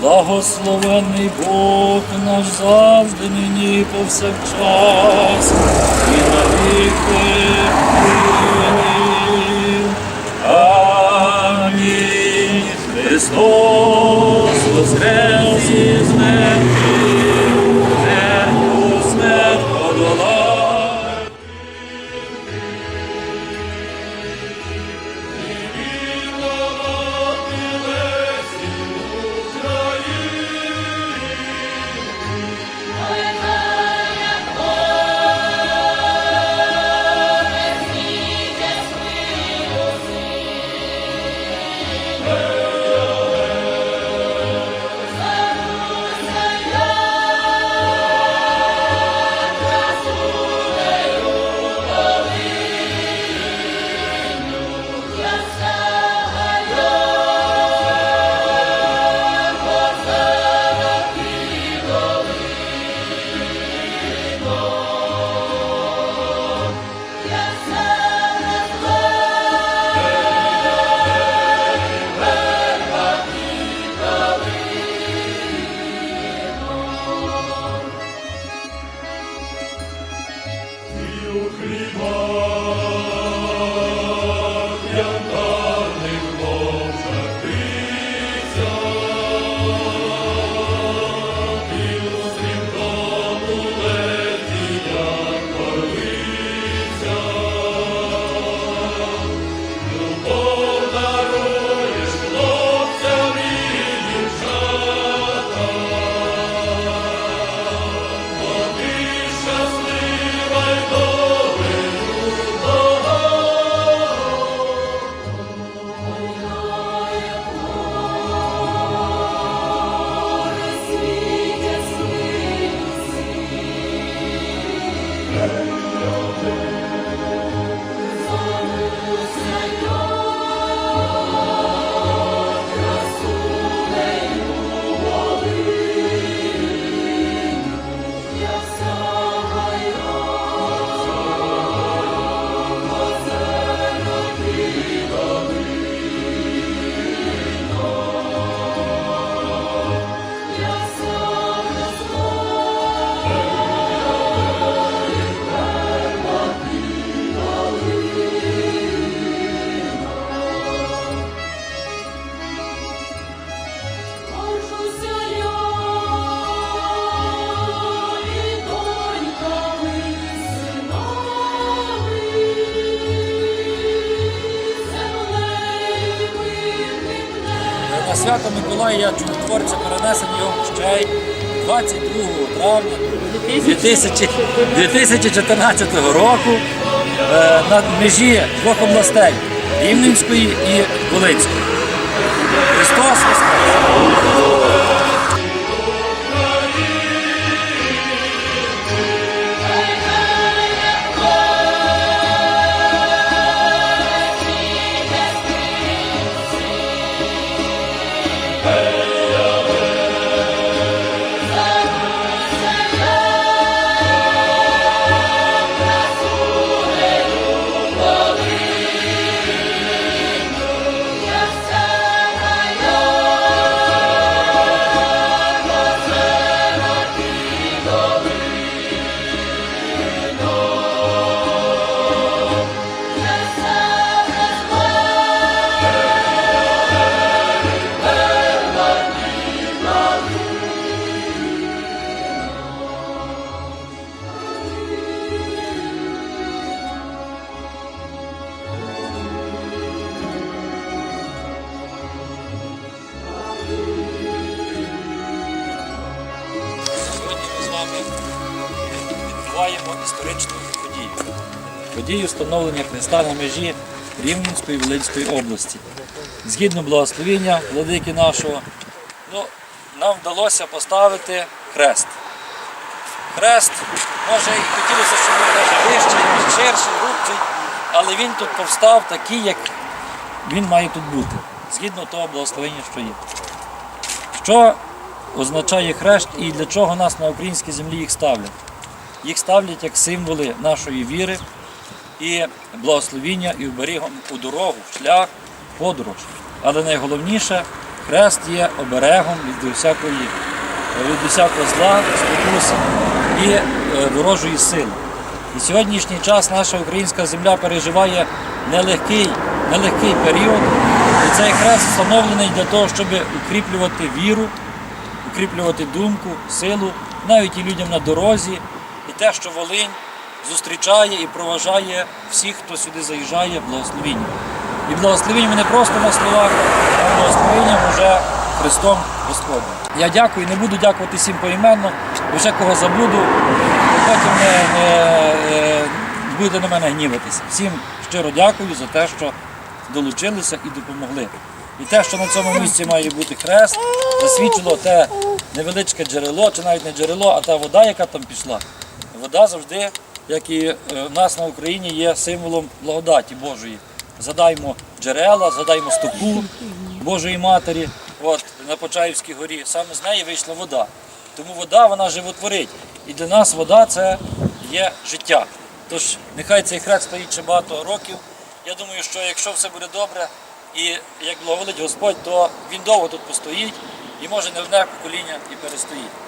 Благословений Бог наш завжди нині повсякчас і на віки. Амінь. Христос воскрес із мертвих, Amen. Свято Миколая чудотворця перенесено його ще й 22 травня 2000 2014 року е, на межі двох областей Рівненської і Волинської. Відбуваємо історичну подію. Подію встановлення Христа на межі Рівненської і Волинської області. Згідно благословіння владики нашого, ну, нам вдалося поставити хрест. Хрест, може і хотілося, щоб він вищий, ширший, рубчий, але він тут повстав такий, як він має тут бути, згідно того благословення, що є. Що означає хрест і для чого нас на українській землі їх ставлять? Їх ставлять як символи нашої віри і благословіння і оберігом у дорогу, в шлях, подорож. Але найголовніше хрест є оберегом від всякої, від усякого зла, спокус і е, ворожої сили. І сьогоднішній час наша українська земля переживає нелегкий, нелегкий період. І цей хрест встановлений для того, щоб укріплювати віру, укріплювати думку, силу, навіть і людям на дорозі, і те, що Волинь зустрічає і проважає всіх, хто сюди заїжджає, благословінням. І благословенням не просто на словах, а благословенням вже Христом Господнім. Я дякую, не буду дякувати всім поіменно, бо вже кого забуду, потім не, не, е, будете на мене гніватися. Всім щиро дякую за те, що долучилися і допомогли. І те, що на цьому місці має бути хрест, засвідчило те невеличке джерело, чи навіть не джерело, а та вода, яка там пішла. Вода завжди, як і е, в нас на Україні, є символом благодаті Божої. Згадаймо джерела, згадаймо стопу Божої Матері, от, на Почаївській горі. Саме з неї вийшла вода. Тому вода вона животворить. І для нас вода це є життя. Тож нехай цей хрест стоїть ще багато років. Я думаю, що якщо все буде добре і як благоволить Господь, то він довго тут постоїть і може не одне покоління і перестоїть.